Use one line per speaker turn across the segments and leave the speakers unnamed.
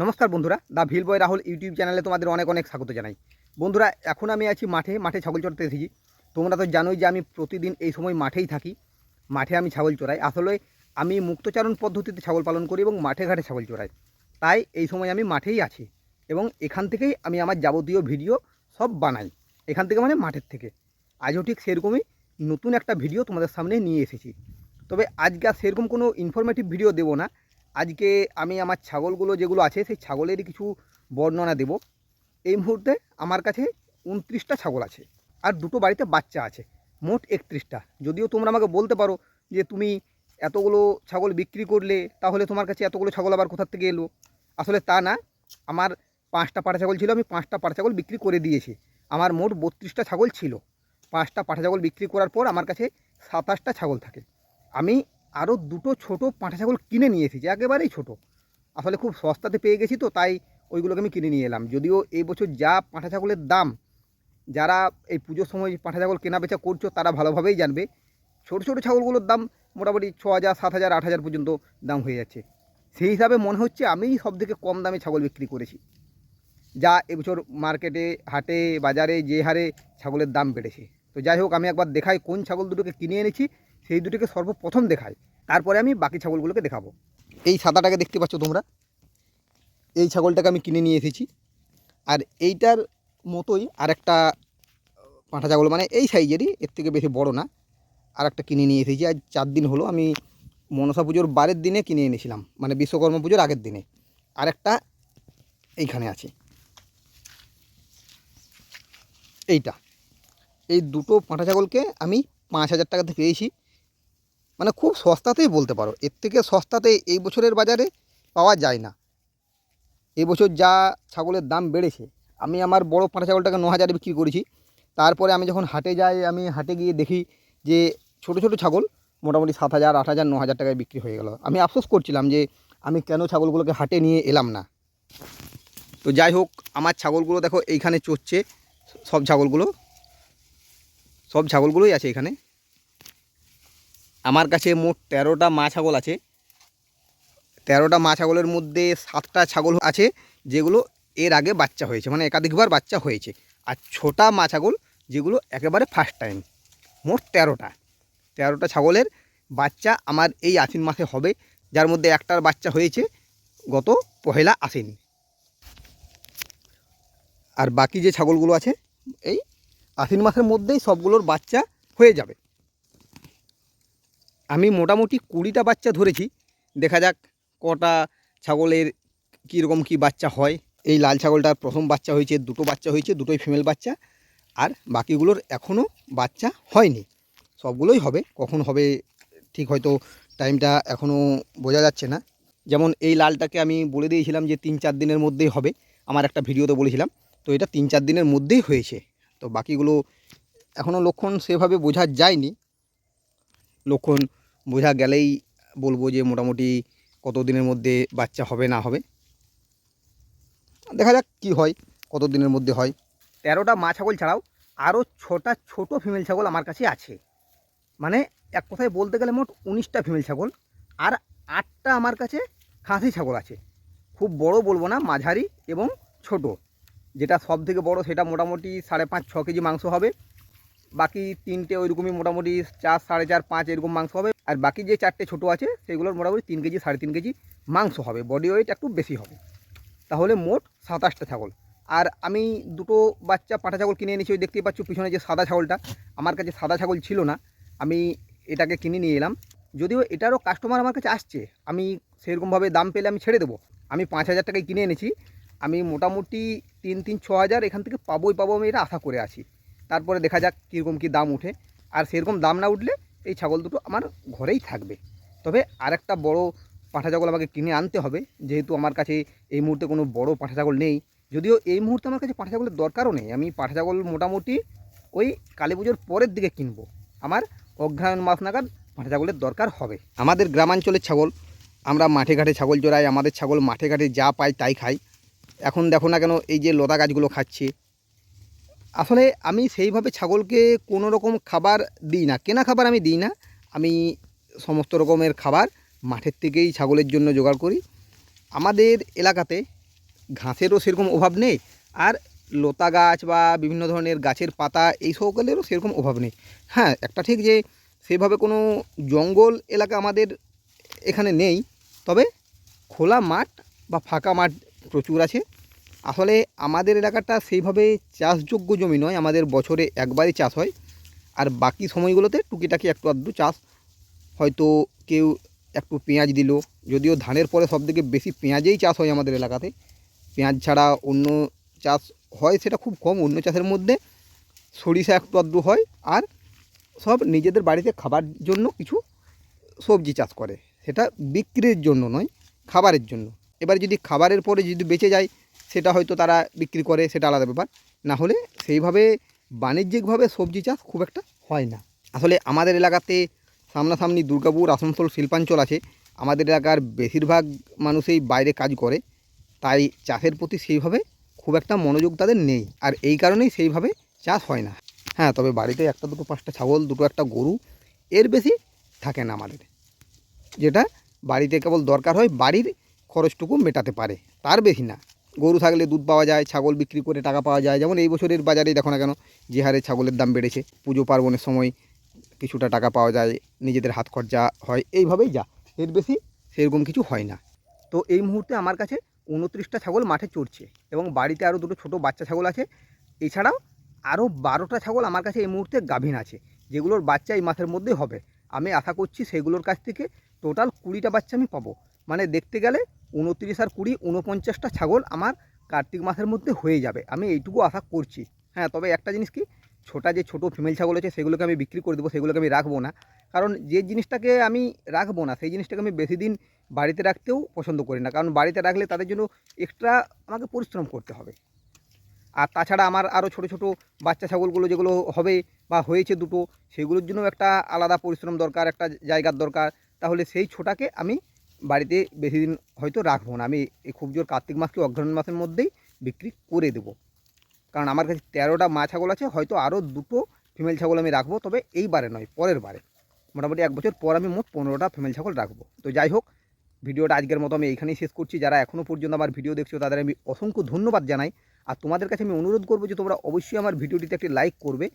নমস্কার বন্ধুরা the vill boy Rahul YouTube চ্যানেলে তোমাদের অনেক অনেক স্বাগত জানাই। বন্ধুরা, এখন আমি আছি মাঠে মাঠে ছাগল চড়তে এসেছি। তোমরা তো জানোই যে আমি প্রতিদিন এই সময় মাঠেই থাকি। মাঠে আমি ছাগল চড়াই। আসলে আমি মুক্তচারণ পদ্ধতিতে ছাগল পালন করি এবং মাঠে ঘাটে ছাগল চড়াই। তাই এই সময় আমি মাঠেই আছি এবং এখান থেকেই আমি আমার যাবতীয় ভিডিও সব বানাই। এখান থেকে মানে মাঠের থেকে। আজও ঠিক সেরকমই নতুন একটা ভিডিও তোমাদের সামনে নিয়ে এসেছি। তবে আজকে আর সেরকম কোনো ইনফরমেটিভ ভিডিও দেবো না। আজকে আমি আমার ছাগলগুলো যেগুলো আছে, সেই ছাগলেরই কিছু বর্ণনা দেব। এই মুহূর্তে আমার কাছে উনত্রিশটা ছাগল আছে আর দুটো বাড়িতে বাচ্চা আছে, মোট একত্রিশটা। যদিও তোমরা আমাকে বলতে পারো যে তুমি এতগুলো ছাগল বিক্রি করলে, তাহলে তোমার কাছে এতগুলো ছাগল আবার কোথার থেকে এলো? আসলে তা না, আমার পাঁচটা পাটা ছাগল ছিল, আমি পাঁচটা পাঠা ছাগল বিক্রি করে দিয়েছি। আমার মোট বত্রিশটা ছাগল ছিল। পাঁচটা পাটা ছাগল বিক্রি করার পর আমার কাছে সাতাশটা ছাগল থাকে। আমি আরও দুটো ছোট পাঁঠা ছাগল কিনে নিয়ে এসেছি, একেবারেই ছোট। আসলে খুব সস্তাতে পেয়ে গেছি তো, তাই ওইগুলোকে আমি কিনে নিয়ে এলাম। যদিও এই বছর যা পাঁঠা ছাগলের দাম, যারা এই পুজোর সময় পাঁঠা ছাগল কেনা বেচা করছ, তারা ভালোভাবেই জানবে। ছোটো ছোটো ছাগলগুলোর দাম মোটামুটি ছ হাজার, সাত হাজার, আট হাজার পর্যন্ত দাম হয়ে যাচ্ছে। সেই হিসাবে মনে হচ্ছে আমিই সব থেকে কম দামে ছাগল বিক্রি করেছি। যা এবছর মার্কেটে, হাটে, বাজারে যে হারে ছাগলের দাম বেড়েছে। তো যাই হোক, আমি একবার দেখাই কোন ছাগল দুটোকে কিনে এনেছি। সেই দুটিকে সর্বপ্রথম দেখাই। তারপরে আমি বাকি ছাগলগুলোকে দেখাবো। এই সাদাটাকে দেখতে পাচ্ছ তোমরা? এই ছাগলটাকে আমি কিনে নিয়ে এসেছি। আর এইটার মতোই আরেকটা পাঁঠা ছাগল মানে এই সাইজেরই, এর থেকে বেশি বড় না। আর একটা কিনে নিয়ে এসেছি। আজ চার দিন হলো আমি মনসা পুজোর বারের দিনে কিনে এনেছিলাম। মানে বিশ্বকর্মা পুজোর আগের দিনে। আরেকটা এইখানে আছে। এইটা। এই দুটো পাঁঠা ছাগলকে আমি পাঁচ হাজার টাকাতে পেয়েছি। মানে খুব সস্তাতেই বলতে পারো। এর থেকে সস্তাতে এই বছরের বাজারে পাওয়া যায় না। এই বছর যা ছাগলের দাম বেড়েছে, আমি আমার বড় পাঁঠা ছাগলটাকে ন হাজারে বিক্রি করেছি। তারপরে আমি যখন হাটে যাই, আমি হাটে গিয়ে দেখি যে ছোট ছোট ছাগল মোটামুটি সাত হাজার, আট হাজার, ন হাজার টাকায় বিক্রি হয়ে গেল। আমি আফসোস করছিলাম যে আমি কেন ছাগলগুলোকে হাটে নিয়ে এলাম না। তো যাই হোক, আমার ছাগলগুলো দেখো এইখানে চড়ছে, সব ছাগলগুলো, সব ছাগলগুলোই আছে এখানে। আমার কাছে মোট তেরোটা মা ছাগল আছে। তেরোটা মা ছাগলের মধ্যে সাতটা ছাগল আছে, যেগুলো এর আগে বাচ্চা হয়েছে মানে একাধিকবার বাচ্চা হয়েছে। আর ছোটা মা ছাগল, যেগুলো একেবারে ফার্স্ট টাইম মোট তেরোটা। তেরোটা ছাগলের বাচ্চা আমার এই আশ্বিন মাসে হবে, যার মধ্যে একটার বাচ্চা হয়েছে, গত পহেলা আশ্বিন। আর বাকি যে ছাগলগুলো আছে, এই আশ্বিন মাসের মধ্যেই সবগুলোর বাচ্চা হয়ে যাবে। আমি মোটামুটি কুড়িটা বাচ্চা ধরেছি। দেখা যাক কটা ছাগলের কীরকম কি বাচ্চা হয়। এই লাল ছাগলটার প্রথম বাচ্চা হয়েছে, দুটো বাচ্চা হয়েছে, দুটোই ফিমেল বাচ্চা। আর বাকিগুলোর এখনও বাচ্চা হয়নি। সবগুলোই হবে, কখন হবে ঠিক হয়তো টাইমটা এখনও বোঝা যাচ্ছে না। যেমন এই লালটাকে আমি বলে দিয়েছিলাম যে তিন চার দিনের মধ্যেই হবে। আমার একটা ভিডিওতে বলেছিলাম। তো এটা তিন চার দিনের মধ্যেই হয়েছে। তো বাকিগুলো এখনও লক্ষণ সেভাবে বোঝা যায়নি। লক্ষণ বোঝা গেলেই বলব যে মোটামুটি কত দিনের মধ্যে বাচ্চা হবে, না হবে। দেখা যাক কি হয় কত দিনের মধ্যে হয়। তেরোটা মা ছাগল ছাড়াও আরও ছটা ছোট ফিমেল ছাগল আমার কাছে আছে। মানে এক কথায় বলতে গেলে মোট উনিশটা ফিমেল ছাগল আর আটটা আমার কাছে খাসি ছাগল আছে। খুব বড় বলব না, মাঝারি এবং ছোট। যেটা সব থেকে বড় সেটা মোটামুটি সাড়ে পাঁচ, ছ কেজি মাংস হবে। বাকি তিনটে ওইরকমই মোটামুটি চার, সাড়ে চার, পাঁচ এরকম মাংস হবে। আর বাকি যে চারটে ছোটো আছে, সেগুলোর মোটামুটি তিন কেজি, সাড়ে তিন কেজি মাংস হবে বডি ওয়েট একটু বেশি হবে। তাহলে মোট সাতাশটা ছাগল। আর আমি দুটো বাচ্চা পাঁঠা ছাগল কিনে এনেছি, ওই দেখতেই পাচ্ছ পিছনে যে সাদা ছাগলটা। আমার কাছে সাদা ছাগল ছিল না, আমি এটাকে কিনে নিয়ে এলাম। যদিও এটারও কাস্টমার আমার কাছে আসছে, আমি সেরকমভাবে দাম পেলে আমি ছেড়ে দেবো। আমি পাঁচ হাজার টাকায় কিনে এনেছি, আমি মোটামুটি তিন তিন, ছ হাজার এখান থেকে পাবোই পাবো আমি এটা আশা করে আছি। তারপরে দেখা যাক কীরকম কী দাম উঠে। আর সেরকম দাম না উঠলে এই ছাগল দুটো আমার ঘরেই থাকবে। তবে আরেকটা বড় পাঁঠা ছাগল আমাকে কিনে আনতে হবে, যেহেতু আমার কাছে এই মুহূর্তে কোনো বড় পাঁঠা ছাগল নেই। যদিও এই মুহূর্তে আমার কাছে পাঁঠা ছাগলের দরকারও নেই, আমি পাঁঠা ছাগল মোটামুটি ওই কালী পুজোর পরের দিকে কিনবো। আমার অগ্রহায়ণ মাস নাগাদ পাঁঠা ছাগলের দরকার হবে। আমাদের গ্রামাঞ্চলের ছাগল, আমরা মাঠে ঘাটে ছাগল চড়াই আমাদের ছাগল মাঠে ঘাটে যা পাই তাই খাই। এখন দেখো না কেন এই যে লতা গাছগুলো খাচ্ছে আসলে আমি সেইভাবে ছাগলকে কোনো রকম খাবার দিই না। কেনা খাবার আমি দিই না। আমি সমস্ত রকমের খাবার মাঠের থেকেই ছাগলের জন্য জোগাড় করি। আমাদের এলাকাতে ঘাসেরও সেরকম অভাব নেই আর লতা গাছ বা বিভিন্ন ধরনের গাছের পাতা এই সকলেরও সেরকম অভাব নেই। হ্যাঁ একটা ঠিক যে সেভাবে কোনো জঙ্গল এলাকা আমাদের এখানে নেই। তবে খোলা মাঠ বা ফাঁকা মাঠ প্রচুর আছে। আসলে আমাদের এলাকাটা সেইভাবে চাষযোগ্য জমি নয়, আমাদের বছরে একবারই চাষ হয়। আর বাকি সময়গুলোতে টুকিটাকি একটু আধটু চাষ। হয়তো কেউ একটু পেঁয়াজ দিল, যদিও ধানের পরে সবথেকে বেশি পেঁয়াজেই চাষ হয় আমাদের এলাকাতে। পেঁয়াজ ছাড়া অন্য চাষ হয় সেটা খুব কম, অন্য চাষের মধ্যে সরিষা একটু আধটু হয়। আর সব নিজেদের বাড়িতে খাবার জন্য কিছু সবজি চাষ করে। সেটা বিক্রির জন্য নয়, খাবারের জন্য। এবার যদি খাবারের পরে যদি বেঁচে যায় সেটা হয়তো তারা বিক্রি করে, সেটা আলাদা ব্যাপার। না হলে সেইভাবে বাণিজ্যিকভাবে সবজি চাষ খুব একটা হয় না। আসলে আমাদের এলাকাতে সামনাসামনি দুর্গাপুর, আসানসোল শিল্পাঞ্চল আছে। আমাদের এলাকার বেশিরভাগ মানুষই বাইরে কাজ করে। তাই চাষের প্রতি সেইভাবে খুব একটা মনোযোগ তাদের নেই। আর এই কারণেই সেইভাবে চাষ হয় না। হ্যাঁ তবে বাড়িতে একটা দুটো পাঁচটা ছাগল, দুটো একটা গরু, এর বেশি থাকে না আমাদের। যেটা বাড়িতে কেবল দরকার হয় বাড়ির খরচটুকু মেটাতে পারে। তার বেশি না। গরু থাকলে দুধ পাওয়া যায়, ছাগল বিক্রি করে টাকা পাওয়া যায়। যেমন এই বছরের বাজারে দেখো না কেন, যে হারে ছাগলের দাম বেড়েছে, পুজো পার্বণের সময় কিছুটা টাকা পাওয়া যায়, নিজেদের হাত খরচা হয়, এইভাবেই যা, এর বেশি সেরকম কিছু হয় না। তো এই মুহূর্তে আমার কাছে উনত্রিশটা ছাগল মাঠে চড়ছে এবং বাড়িতে আরও দুটো ছোটো বাচ্চা ছাগল আছে। এছাড়াও আরও বারোটা ছাগল আমার কাছে এই মুহূর্তে গাভীন আছে, যেগুলোর বাচ্চা এই মাসের মধ্যে হবে। আমি আশা করছি সেগুলোর কাছ থেকে টোটাল কুড়িটা বাচ্চা আমি পাবো। মানে দেখতে গেলে উনত্রিশ আর কুড়ি উনপঞ্চাশটা ছাগল আমার কার্তিক মাসের মধ্যে হয়ে যাবে। আমি এইটুকু আশা করছি। হ্যাঁ তবে একটা জিনিস কি? ছোটা যে ছোটো ফিমেল ছাগল আছে, সেগুলোকে আমি বিক্রি করে দেবো, সেগুলোকে আমি রাখব না। কারণ যে জিনিসটাকে আমি রাখব না, সেই জিনিসটাকে আমি বেশি দিন বাড়িতে রাখতেও পছন্দ করি না। কারণ বাড়িতে রাখলে তাদের জন্য এক্সট্রা আমাকে পরিশ্রম করতে হবে। আর তাছাড়া আমার আরও ছোটো ছোটো বাচ্চা ছাগলগুলো যেগুলো হবে বা হয়েছে দুটো, সেগুলোর জন্য একটা আলাদা পরিশ্রম দরকার, একটা জায়গার দরকার। তাহলে সেই ছোটাকে আমি বাড়িতে বেশি দিন হয়তো রাখব না। আমি এই খুব জোর কার্তিক মাসকে অগ্রহণ মাসের মধ্যেই বিক্রি করে দেবো। কারণ আমার কাছে তেরোটা মা ছাগল আছে, হয়তো আরও দুটো ফিমেল ছাগল আমি রাখব, তবে এইবারে নয়, পরের বারে। মোটামুটি এক বছর পর আমি মোট পনেরোটা ফিমেল ছাগল রাখব। তো যাই হোক, ভিডিওটা আজকের মতো আমি এইখানেই শেষ করছি। যারা এখনও পর্যন্ত আমার ভিডিও দেখছ, তাদের আমি অসংখ্য ধন্যবাদ জানাই। আর তোমাদের কাছে আমি অনুরোধ করব যে তোমরা অবশ্যই আমার ভিডিওটিতে একটি লাইক করবে,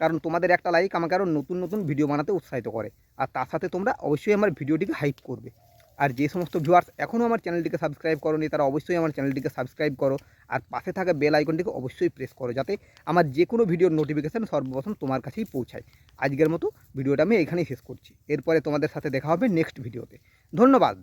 কারণ তোমাদের একটা লাইক আমাকে আরও নতুন নতুন ভিডিও বানাতে উৎসাহিত করে। আর তার সাথে তোমরা অবশ্যই আমার ভিডিওটিকে হাইপ করবে। আর যে সমস্ত ভিউয়ার্স এখনও আমার চ্যানেলটিকে সাবস্ক্রাইব করোনি, তারা অবশ্যই আমার চ্যানেলটিকে সাবস্ক্রাইব করো আর পাশে থাকা বেল আইকনটিকে অবশ্যই প্রেস করো যাতে আমার যে কোনো ভিডিওর নোটিফিকেশান সর্বপ্রথম তোমার কাছেই পৌঁছায়। আজকের মতো ভিডিওটা আমি এখানেই শেষ করছি। এরপরে তোমাদের সাথে দেখা হবে নেক্সট ভিডিওতে ধন্যবাদ।